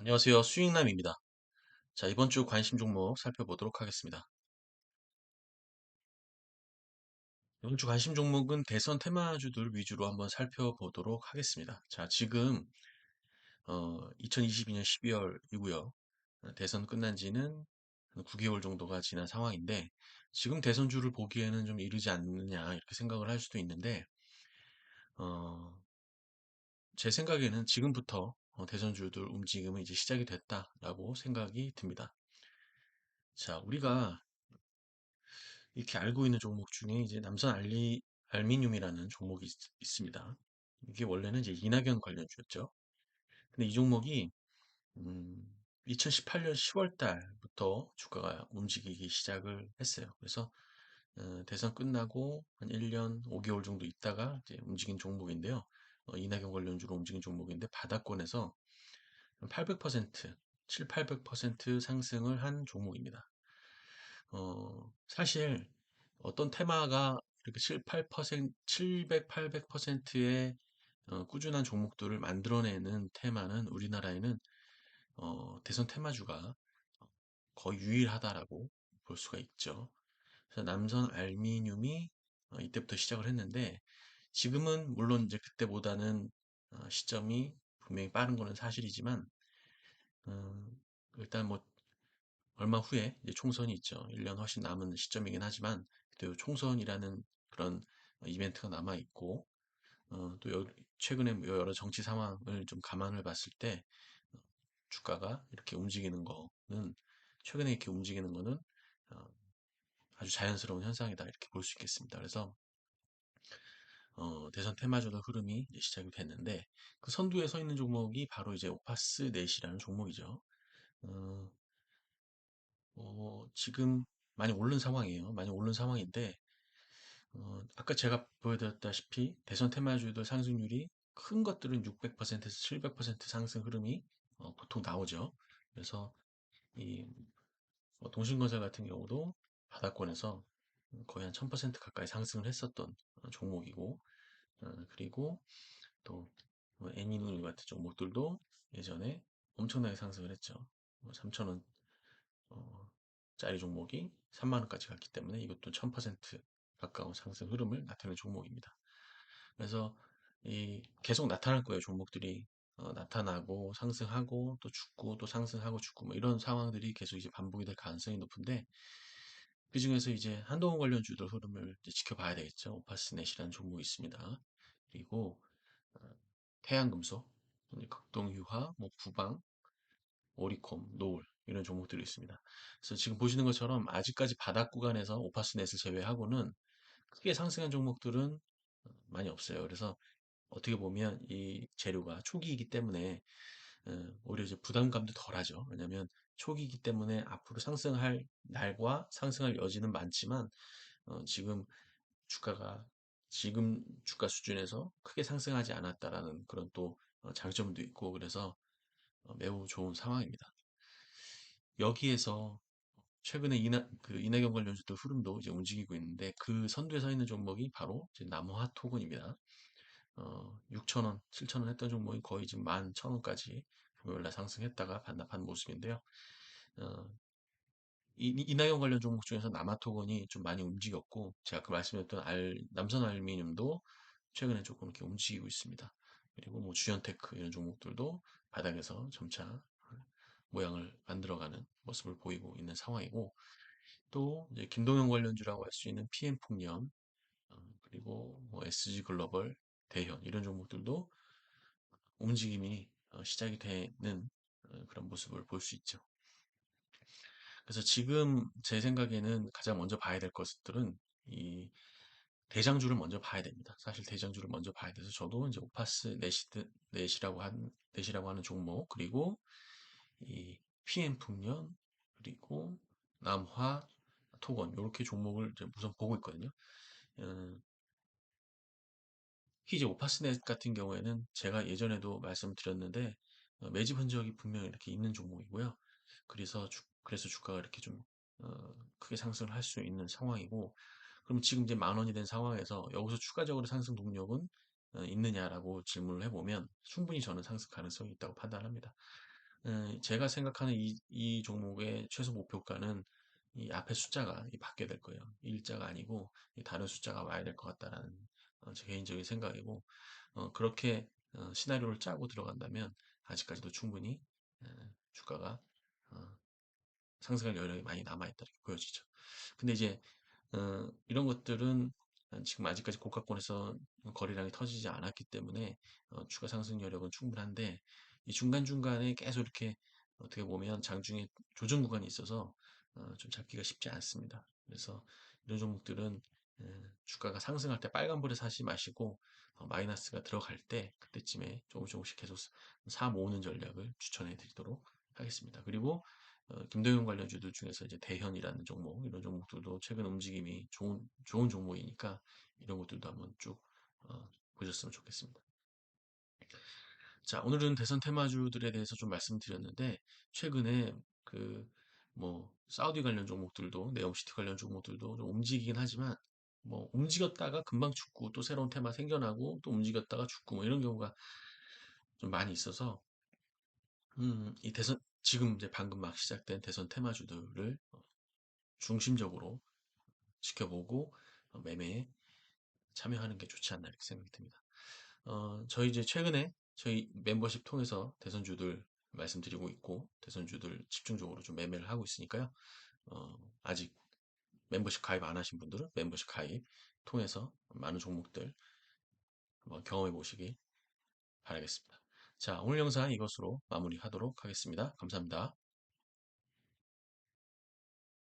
안녕하세요. 수익남입니다. 자, 이번 주 관심 종목 살펴보도록 하겠습니다. 이번 주 관심 종목은 대선 테마주들 위주로 한번 살펴보도록 하겠습니다. 자, 지금 어, 2022년 12월이고요. 대선 끝난 지는 9개월 정도가 지난 상황인데 지금 대선주를 보기에는 좀 이르지 않느냐 이렇게 생각을 할 수도 있는데 어, 제 생각에는 지금부터 어, 대선주들 움직임은 이제 시작이 됐다라고 생각이 듭니다. 자, 우리가 이렇게 알고 있는 종목 중에 이제 남선 알리, 알미늄이라는 종목이 있, 습니다 이게 원래는 이제 이낙연 관련주였죠. 근데 이 종목이 음, 2018년 10월 달부터 주가가 움직이기 시작을 했어요. 그래서 어, 대선 끝나고 한 1년 5개월 정도 있다가 움직인 종목인데요. 어, 이낙연 관련주로 움직인 종목인데 바닥권에서 800%, 7, 800% 상승을 한 종목입니다. 어, 사실 어떤 테마가 이렇게 7, 8%, 700, 800%의 어, 꾸준한 종목들을 만들어내는 테마는 우리나라에는 어, 대선 테마주가 거의 유일하다라고 볼 수가 있죠. 그래서 남선 알미늄이 어, 이때부터 시작을 했는데 지금은 물론 이제 그때보다는 어, 시점이 분명히 빠른 거는 사실이지만 어, 일단 뭐 얼마 후에 총선이 있죠. 1년 훨씬 남은 시점이긴 하지만 또 총선이라는 그런 이벤트가 남아 있고 어, 또 여- 최근에 뭐 여러 정치 상황을 좀 감안을 봤을 때 어, 주가가 이렇게 움직이는 거는 최근에 이렇게 움직이는 거는 어, 아주 자연스러운 현상이다 이렇게 볼 수 있겠습니다. 그래서 어, 대선 테마주도 흐름이 시작이 됐는데 그 선두에 서 있는 종목이 바로 이제 오파스 넷이라는 종목이죠. 어, 어, 지금 많이 오른 상황이에요. 많이 오른 상황인데 어, 아까 제가 보여드렸다시피 대선 테마주들 상승률이 큰 것들은 600%에서 700% 상승 흐름이 어, 보통 나오죠. 그래서 이 어, 동신건설 같은 경우도 바닥권에서 거의 한 1000% 가까이 상승을 했었던 어, 종목이고 어, 그리고 또뭐 애니누 같은 종목들도 예전에 엄청나게 상승을 했죠. 3,000원 어, 짜리 종목이 3만 원까지 갔기 때문에 이것도 1000% 가까운 상승 흐름을 나타내는 종목입니다. 그래서 이 계속 나타날 거예요. 종목들이 어, 나타나고 상승하고 또 죽고 또 상승하고 죽고 뭐 이런 상황들이 계속 이제 반복이 될 가능성이 높은데 그 중에서 이제 한동훈 관련주들 흐름을 이제 지켜봐야 되겠죠. 오파스넷이라는 종목이 있습니다. 그리고 어, 태양금속, 극동유화, 뭐 부방, 오리콤, 노을 이런 종목들이 있습니다. 그래서 지금 보시는 것처럼 아직까지 바닥 구간에서 오파스넷을 제외하고는 크게 상승한 종목들은 많이 없어요. 그래서 어떻게 보면 이 재료가 초기이기 때문에 어, 오히려 이제 부담감도 덜하죠. 왜냐하면 초기이기 때문에 앞으로 상승할 날과 상승할 여지는 많지만 어, 지금 주가가 지금 주가 수준에서 크게 상승하지 않았다라는 그런 또 어, 장점도 있고 그래서 어, 매우 좋은 상황입니다. 여기에서 최근에 이나, 그 이낙연 관련 주들 흐름도 이제 움직이고 있는데 그 선두에 서 있는 종목이 바로 이제 남화 토건입니다. 어, 6,000원, 7,000원 했던 종목이 거의 지금 11,000원까지 금요일날 상승했다가 반납한 모습인데요. 어, 이, 이낙연 관련 종목 중에서 남아토건이 좀 많이 움직였고 제가 그 말씀드렸던 알, 남선 알루미늄도 최근에 조금 이렇게 움직이고 있습니다. 그리고 뭐 주연테크 이런 종목들도 바닥에서 점차 모양을 만들어가는 모습을 보이고 있는 상황이고 또 김동현 관련주라고 할 수 있는 PM풍년 어, 그리고 뭐 SG 글로벌 대현 이런 종목들도 움직임이 어, 시작이 되는 어, 그런 모습을 볼 수 있죠. 그래서 지금 제 생각에는 가장 먼저 봐야 될 것들은 이 대장주를 먼저 봐야 됩니다. 사실 대장주를 먼저 봐야 돼서 저도 이제 오파스 넷이, 넷이라고 한, 넷이라고 하는 종목, 그리고 이 PM 풍년, 그리고 남화, 토건, 이렇게 종목을 이제 우선 보고 있거든요. 음, 특 히 이제 오파스넷 같은 경우에는 제가 예전에도 말씀드렸는데 어, 매집 흔적이 분명히 이렇게 있는 종목이고요. 그래서 주, 그래서 주가가 이렇게 좀 어, 크게 상승을 할 수 있는 상황이고 그럼 지금 이제 만 원이 된 상황에서 여기서 추가적으로 상승 동력은 어, 있느냐라고 질문을 해보면 충분히 저는 상승 가능성이 있다고 판단합니다. 에, 제가 생각하는 이, 이 종목의 최소 목표가는 이 앞에 숫자가 이 바뀌어야 될 거예요. 일자가 아니고 이 다른 숫자가 와야 될 것 같다라는 어, 제 개인적인 생각이고 어, 그렇게 어, 시나리오를 짜고 들어간다면 아직까지도 충분히 에, 주가가 어, 상승할 여력이 많이 남아있다 이렇게 보여지죠. 근데 이제 어, 이런 것들은 지금 아직까지 고가권에서 거래량이 터지지 않았기 때문에 어, 추가 상승 여력은 충분한데 이 중간중간에 계속 이렇게 어떻게 보면 장중에 조정 구간이 있어서 어, 좀 잡기가 쉽지 않습니다. 그래서 이런 종목들은 에, 주가가 상승할 때 빨간불에 사지 마시고 어, 마이너스가 들어갈 때 그때쯤에 조금 조금씩 계속 사 모으는 전략을 추천해 드리도록 하겠습니다. 그리고 어, 김동연 관련주들 중에서 이제 대현이라는 종목, 이런 종목들도 최근 움직임이 좋은, 좋은 종목이니까 이런 것들도 한번 쭉 어, 보셨으면 좋겠습니다. 자, 오늘은 대선 테마주들에 대해서 좀 말씀드렸는데, 최근에 그, 뭐, 사우디 관련 종목들도, 네옴시티 관련 종목들도 좀 움직이긴 하지만, 뭐, 움직였다가 금방 죽고, 또 새로운 테마 생겨나고, 또 움직였다가 죽고, 뭐, 이런 경우가 좀 많이 있어서, 음, 이 대선, 지금 이제 방금 막 시작된 대선 테마주들을 어, 중심적으로 지켜보고 어, 매매에 참여하는 게 좋지 않나 이렇게 생각이 듭니다. 어, 저희 이제 최근에 저희 멤버십 통해서 대선주들 말씀드리고 있고 대선주들 집중적으로 좀 매매를 하고 있으니까요. 어, 아직 멤버십 가입 안 하신 분들은 멤버십 가입 통해서 많은 종목들 한번 경험해 보시기 바라겠습니다. 자, 오늘 영상 이것으로 마무리하도록 하겠습니다. 감사합니다.